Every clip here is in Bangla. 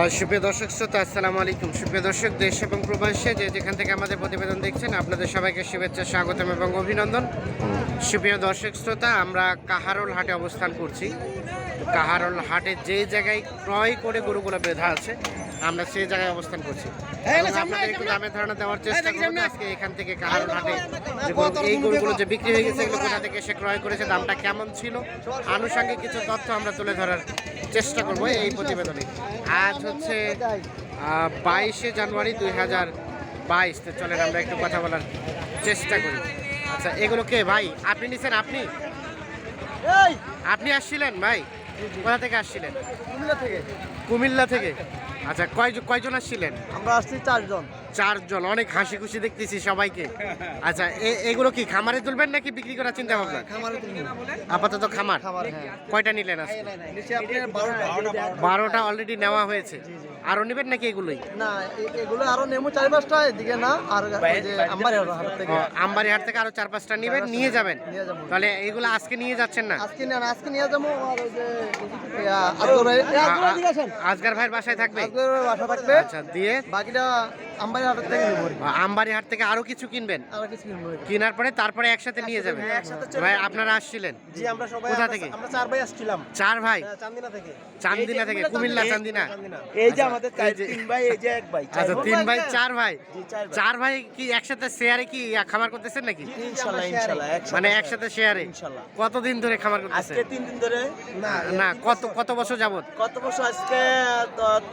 আর সুপ্রিয় দর্শক শ্রোতা আসসালামু আলাইকুম। সুপ্রিয় দর্শক দেশ এবং প্রবাসে যে যেখান থেকে আমাদের প্রতিবেদন দেখছেন আপনাদের সবাইকে শুভেচ্ছা স্বাগতম এবং অভিনন্দন। সুপ্রিয় দর্শক শ্রোতা আমরা কাহারোল হাটে অবস্থান করছি। কাহারোল হাটে যে জায়গায় ক্রয় করে গরুগুলো বেঁধা আছে আমরা সেই জায়গায় অবস্থান করছি। আপনাদের একটু দামের ধারণা দেওয়ার চেষ্টা করব আজকে এখান থেকে কাহারোল হাটে এই গরুগুলো যে বিক্রি হয়ে গেছে এগুলো কোথা থেকে সে ক্রয় করেছে দামটা কেমন ছিল? আনুষঙ্গিক কিছু তথ্য আমরা তুলে ধরার চেষ্টা করব এই প্রতিবেদনে। আজ হচ্ছে বাইশে জানুয়ারি দুই হাজার বাইশ। তো চলেন আমরা একটু কথা বলার চেষ্টা করি। আচ্ছা এগুলো কে ভাই? আপনি নিছেন আপনি? আপনি আসছিলেন ভাই? কোথা থেকে আসছিলেন? কুমিল্লা থেকে। কুমিল্লা থেকে? আচ্ছা কয় কয়জন আসছিলেন? আমরা আসছি চারজন। চারজন অনেক হাসি খুশি দেখতেছি সবাইকে। আচ্ছা এগুলো কি খামারে তুলবেন নাকি বিক্রি করার চিন্তা ভাবনা তুমি আপাতত খামার? হ্যাঁ। কয়টা নিলেন বারোটা। অলরেডি নেওয়া হয়েছে। আরও নেবেন নাকি এগুলোই? না এগুলো আরও নেমু চার পাঁচটা এদিকে না আর আমবাড়ি হাট থেকে। আরও চার পাঁচটা নেবেন নিয়ে যাবেন। তাহলে এগুলো আজকে নিয়ে যাচ্ছেন না? আজকে না আজকে নিয়ে যাব আর আজগর ভাইয়ের বাসায় থাকবে? বাসায় থাকবে। আচ্ছা দিয়ে? বাকিটা আমবাড়ি হাটের থেকে নেব আমবাড়ি হাট থেকে আরও কিছু কিনবেন? আর কিছু নেব কেনার পরে তারপরে একসাথে নিয়ে যাবেন। ভাই আপনারা আসছিলেন? জি আমরা সবাই কোথা থেকে? আমরা চার ভাই আসছিলাম। চার ভাই? হ্যাঁ, চান্দিনা থেকে। চান্দিনা থেকে কুমিল্লা চান্দিনা। এই যে আচ্ছা, আমাদের তিন ভাই এই যে এক ভাই। আচ্ছা তিন ভাই চার ভাই? চার ভাই। কি একসাথে শেয়ারে কি খামার করতেছেন নাকি? ইনশাল্লাহ একসাথে মানে একসাথে শেয়ারে। ইনশাল্লাহ। কতদিন ধরে খামার করতেছেন? আজকে তিন দিন ধরে না কত কত বছর যাবত কত বছর আজকে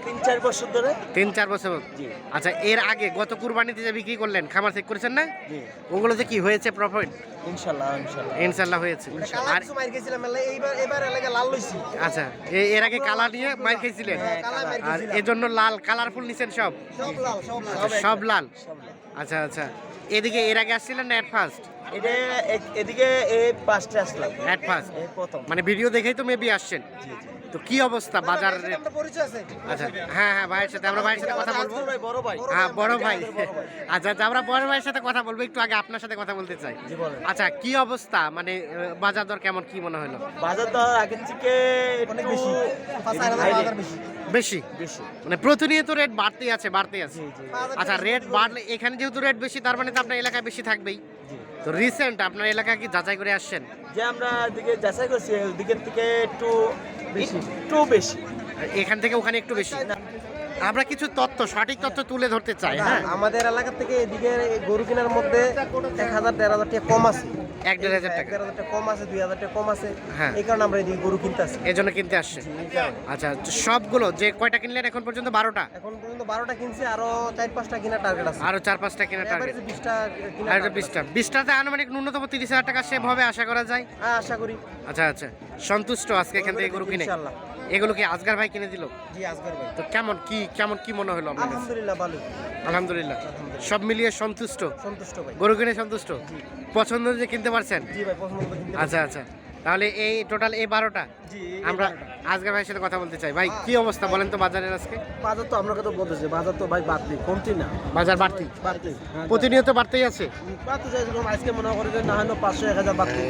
তিন চার বছর ধরে। তিন চার বছর? জি। আচ্ছা এর আগে গত কুরবানিতে যে বিক্রি করলেন খামার চেক করেছেন না? জি। ওগুলোতে কি হয়েছে প্রফিট ইনশাল্লাহ ইনশাল্লাহ। ইনশাল্লাহ হয়েছে। আর মার গেছিলাম এইবার এবার এলাকা লাল লইছি। আচ্ছা এর আগে কালা নিয়ে মার খেয়েছিলেন? কালা। মার আর এজন্য লাল কালারফুল নিছেন সব? সব লাল সব লাল। আচ্ছা, সব লাল? সব লাল। আচ্ছা আচ্ছা। এদিকে এর আগে আসছিলেন না অ্যাট ফার্স্ট এটা এদিকে এই পাঁচটা আসলাম। অ্যাট ফার্স্ট প্রথম। মানে ভিডিও দেখেই তো মেবি আসছেন। জি জি। তো কি অবস্থা বাজার আচ্ছা হ্যাঁ হ্যাঁ ভাইয়ের সাথে আমরা ভাইয়ের সাথে কথা বলব। বড় ভাই। হ্যাঁ বড় ভাই। আচ্ছা আচ্ছা, আমরা বড় ভাইয়ের সাথে কথা বলব একটু আগে আপনার সাথে কথা বলতে চাই। আচ্ছা কি অবস্থা? মানে বাজার দর কেমন কি মনে হলো? বাজার দর আগের থেকে অনেক বেশি। বেশি। বেশি। বেশি? মানে প্রতিনিয়ত রেট বাড়তেই আছে বাড়তেই আছে। আচ্ছা রেট বাড়লে এখানে যেহেতু রেট বেশি তার মানে তো আপনার এলাকায় বেশি থাকবেই। তো রিসেন্ট আপনার এলাকা কি যাচাই করে আসছেন? যে আমরা দিকে যাচাই করছি ওদিকের থেকে একটু একটু বেশি। এখান থেকে ওখানে একটু বেশি। আমরা কিছু তথ্য সঠিক তথ্য তুলে ধরতে চাই হ্যাঁ? আমাদের এলাকা থেকে এদিকে গরু কেনার মধ্যে এক হাজার দেড় হাজার টাকা কম আছে। এক দেড় হাজার টাকা। দেড় হাজার টাকা কম আছে দুই হাজার টাকা কম আছে। হ্যাঁ। এই কারণে আমরা এদিকে গরু কিনতে আসি। এই জন্য কিনতে আসছেন আচ্ছা সবগুলো যে কয়টা কিনলেন এখন পর্যন্ত? বারোটা? এখন পর্যন্ত বারোটা কিনছে আরও চার পাঁচটা কেনার টার্গেট আছে। আরও চার পাঁচটা কেনার টার্গেট বিশটা আর বিশটা। বিশটাতে আনুমানিক ন্যূনতম তিরিশ হাজার টাকা সেভ হবে আশা করা যায়? হ্যাঁ আশা করি। আচ্ছা আচ্ছা। সন্তুষ্ট আজকে এখান থেকে গরু কিনে? ইনশাআল্লাহ। এগুলো কি আজগার ভাই কিনে দিল? জি আসগর ভাই। তো কেমন কি কেমন কি মনে হলো আলহামদুলিল্লাহ ভালো। আলহামদুলিল্লাহ। সব মিলিয়ে সন্তুষ্ট? সন্তুষ্ট ভাই। গরু কিনে সন্তুষ্ট? পছন্দ যে কিনতে পারছেন? জি ভাই পছন্দ কিনতে আচ্ছা আচ্ছা। তাহলে এই টোটাল এই বারোটা? জি আমরা আজগার ভাইয়ের সাথে কথা বলতে চাই। ভাই কি অবস্থা বলেন তো বাজারের আজকে? বাজার তো আপনাকে তো বলতেছে বাজার তো ভাই বাড়তি কমতি না। বাজার বাড়তি? বাড়তি প্রতিনিয়ত বাড়তেই আছে? আজকে মনে করি যে না হয় পাঁচশো এক হাজার বাড়তি।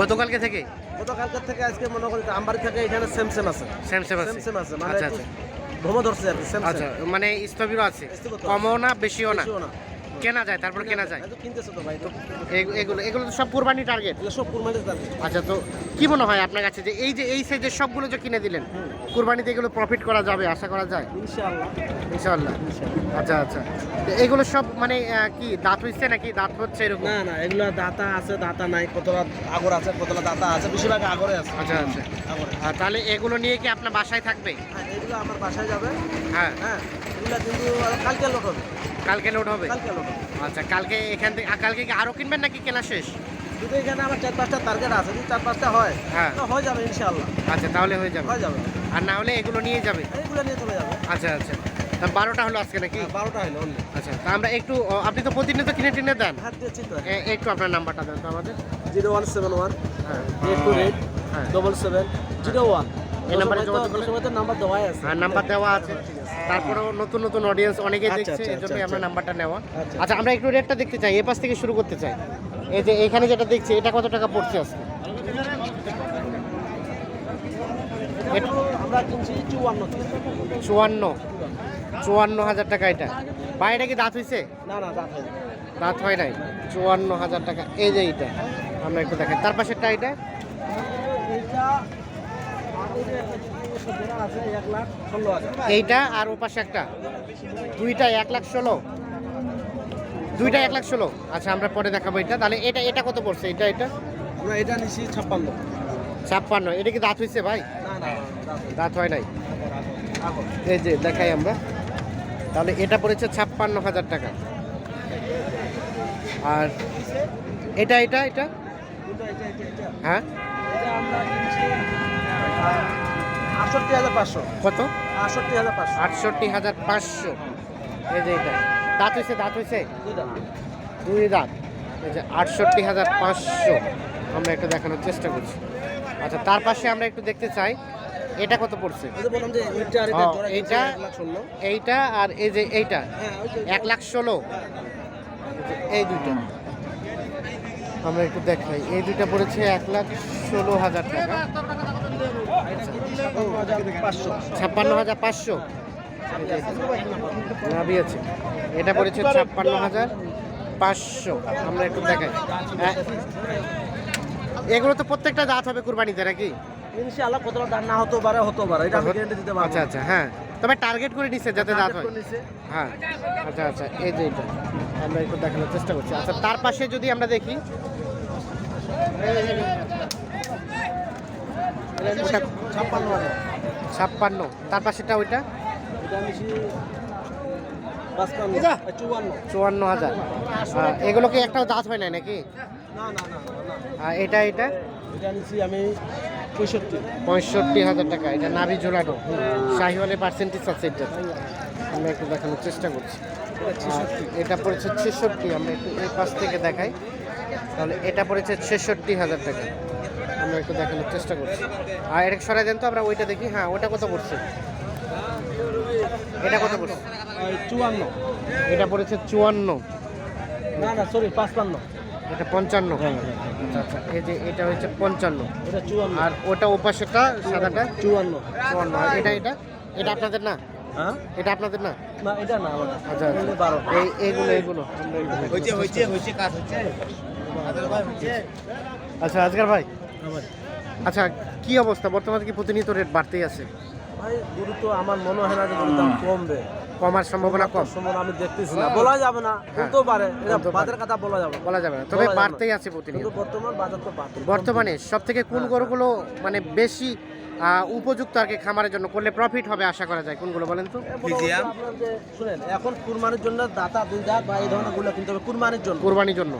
গতকালকে থেকে? গতকালকের থেকে আজকে মনে করি আমবাড়ি থেকে এখানে সেম সেম আছে। সেম সেম আছে? সেম সেম আছে মানে আচ্ছা আচ্ছা। ভ্রম ধরছে আর কি সেম আচ্ছা মানে স্থবিরও আছে কমও না? বেশিও না। কেনা যায় তারপর কেনা যায়। তো কিনতেছে তো ভাই তো? এগ- এগুলো এগুলো তো সব কুরবানি টার্গেট সব কুরবানির দাম আচ্ছা তো কি মনে হয় আপনার কাছে যে এই যে এই সাইজের সবগুলো যে কিনে দিলেন কুরবানিতে এগুলো প্রফিট করা যাবে আশা করা যায়? ইনশাআল্লাহ। ইনশাআল্লাহ। আচ্ছা আচ্ছা। তো এগুলো সব মানে কি দাঁত হইছে নাকি দাঁত হচ্ছে এরকম? না না এগুলো দাতা আছে দাতা নাই কতটা আগর আছে কতটা দাতা আছে বেশিরভাগ আগরে আছে। আচ্ছা আচ্ছা। তাহলে এগুলো নিয়ে কি আপনার বাসায় থাকবে? হ্যাঁ এগুলো আমার বাসায় যাবে। হ্যাঁ। হ্যাঁ। এগুলো কিন্তু কালকে লোড হবে। কালকে লোড হবে? কালকে লোড হবে। আচ্ছা কালকে এখান থেকে কালকে কি আরও কিনবেন নাকি কেনা শেষ? যদি এখানে আমার চার পাঁচটা টার্গেট আছে যদি চার পাঁচটা হয় হ্যাঁ। তো হয়ে যাবে ইনশাআল্লাহ। আচ্ছা তাহলে হয়ে যাবে। হয়ে যাবে। আর না হলে এগুলো নিয়ে যাবে? এইগুলো নিয়ে চলে যাবে। আচ্ছা আচ্ছা। বারোটা হলো আজকে নাকি? হ্যাঁ, বারোটা হলো আচ্ছা তা আমরা একটু আপনি তো প্রতিনিয়ত কিনে টিনে দেন। তো। একটু আপনার নাম্বারটা দেন তো আমাদের। জিরো ওয়ান সেভেন ওয়ান হ্যাঁ। এইট টু এইট হ্যাঁ। Double seven zero one. এই নাম্বারে তো নাম্বার দেওয়া আছে। নাম্বার দেওয়া আছে। তারপরেও নতুন নতুন অডিয়েন্স অনেকে আচ্ছা, দেখছে আচ্ছা, এই জন্যই আচ্ছা, আমরা নাম্বারটা নেওয়া। আচ্ছা। আমরা একটু রেটটা দেখতে চাই এ পাশ থেকে শুরু করতে চাই। এই যে এখানে যেটা দেখছি এটা কত টাকা পড়ছে আজকে? চুয়ান্ন চুয়ান্ন। হাজার টাকা এটা। এটা কি দাঁত হয়েছে না না দাঁত হয়নি। দাঁত হয় নাই। চুয়ান্ন হাজার টাকা। এই যে এইটা আমরা একটু দেখাই। তার পাশেরটা এটা এইটা আর ও পাশে একটা। দুইটা এক লাখ ষোলো। দুইটা এক লাখ ষোলো। আচ্ছা আমরা পরে দেখাবো এটা। তাহলে এটা এটা কত পড়ছে? এটা এটা? আমরা এটা নিছি ছাপ্পান্ন। ছাপ্পান্ন। এটা কি দাঁত হয়েছে ভাই? দাঁত হয় নাই। এই যে দেখাই আমরা। তাহলে এটা পড়েছে ছাপ্পান্ন হাজার টাকা। আর এটা এটা এটা? হ্যাঁ? আটষট্টি হাজার পাঁচশো। কত? আটষট্টি হাজার পাঁচশো। আটষট্টি হাজার পাঁচশো। এই যে এটা। দাঁত হয়েছে দাঁত হয়েছে দুই দাঁত। এই যে আটষট্টি হাজার পাঁচশো। আমরা একটু দেখানোর চেষ্টা করছি। আচ্ছা তার পাশে আমরা একটু দেখতে চাই এটা কত পড়ছে? এটা হ্যাঁ, এইটা- এইটা আর এই যে এইটা। হ্যাঁ এক লাখ ষোলো। এই দুইটা। আমরা একটু দেখাই। এই দুইটা পড়েছে এক লাখ ষোলো হাজার টাকা। ছাপ্পান্ন হাজার পাঁচশো। নাভি আছে। এটা পড়েছে ছাপ্পান্ন হাজার পাঁচশো। আমরা একটু দেখাই। হ্যাঁ। এগুলো তো প্রত্যেকটা দাঁত হবে কুরবানিতে নাকি? ইনশাআল্লাহ কতটা দাম না হতে পারে হতে পারে। এটা আমি গ্যারান্টি দিতে পারব। আচ্ছা আচ্ছা হ্যাঁ। তবে টার্গেট করে যাতে দাঁত হয়। হ্যাঁ। আচ্ছা আচ্ছা এই যে এটা। আমরা একটু দেখানোর চেষ্টা করছি। আচ্ছা তার পাশে যদি আমরা দেখি। ওটা ছাপ্পান্ন। ছাপ্পান্ন তার পাশেটা ওইটা? চুয়ান্ন হাজার। এগুলো কি একটাও দাঁত হয় না নাকি এটা এটা? আমি পঁয়ষট্টি। পঁয়ষট্টি হাজার টাকা। এটা নাভি ঝোলানো শাহিওয়ালের পার্সেন্টেজ আছে এটা। আমরা একটু দেখানোর চেষ্টা করছি। এটা পড়েছে ছেষট্টি। আমরা একটু এই পাশ থেকে দেখাই। তাহলে এটা পড়েছে ছেষট্টি হাজার টাকা। আমরা একটু দেখানোর চেষ্টা করছি। আর এটা সরাই দেন তো আমরা ওইটা দেখি। হ্যাঁ ওটা কত পড়ছে? এটা কত পড়ছে? চুয়ান্ন। এটা পড়েছে চুয়ান্ন। না না সরি পাঁচপান্ন। এটা পঞ্চান্ন। আচ্ছা আচ্ছা এই যে এটা হচ্ছে পঞ্চান্ন। এটা চুয়ান্ন। আর ওটা ওপাশেটা সাদাটা? চুয়ান্ন। চুয়ান্ন। আর এটা এটা? এটা আপনাদের না? হ্যাঁ? এটা আপনাদের না? না এটা না আচ্ছা আচ্ছা। বারো। এই এইগুলো এইগুলো। একটু দেখি। হয়েছে কাজ হচ্ছে আচ্ছা আজকাল ভাই? আমার আচ্ছা কি অবস্থা? বর্তমানে কি প্রতিনিয়ত রেট বাড়তেই আছে? ভাই গরু তো আমার মনে হয় না যে গরুর দাম কমবে। কমার সম্ভাবনা কম? সময় আমি দেখতেছি না। বলা যাবে না বলতেও পারে। এটা বাজার কথা বলা যাবে বলা যাবে না। তবে। বাড়তেই আছে প্রতিনিয়ত। বর্তমান বাজার তো বাড়তে বর্তমানে সব থেকে কোন গরুগুলো মানে বেশি উপযুক্ত আর কি খামারের জন্য? করলে প্রফিট হবে আশা করা যায়। কোনগুলো বলেন তো? শুনেন এখন কুরবানির জন্য দাতা দুই দাঁত বা এই ধরনেরগুলো কিনতে হবে। কুরবানির জন্য। কুরবানির জন্য?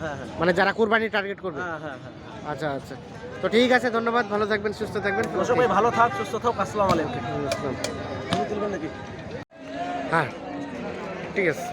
হ্যাঁ হ্যাঁ। মানে যারা কোরবানি টার্গেট করবে। হ্যাঁ হ্যাঁ হ্যাঁ। আচ্ছা আচ্ছা। তো ঠিক আছে ধন্যবাদ ভালো থাকবেন সুস্থ থাকবেন। সবাই ভালো থাক সুস্থ থাক আসসালামু আলাইকুম। তুলবেন নাকি? হ্যাঁ ঠিক আছে।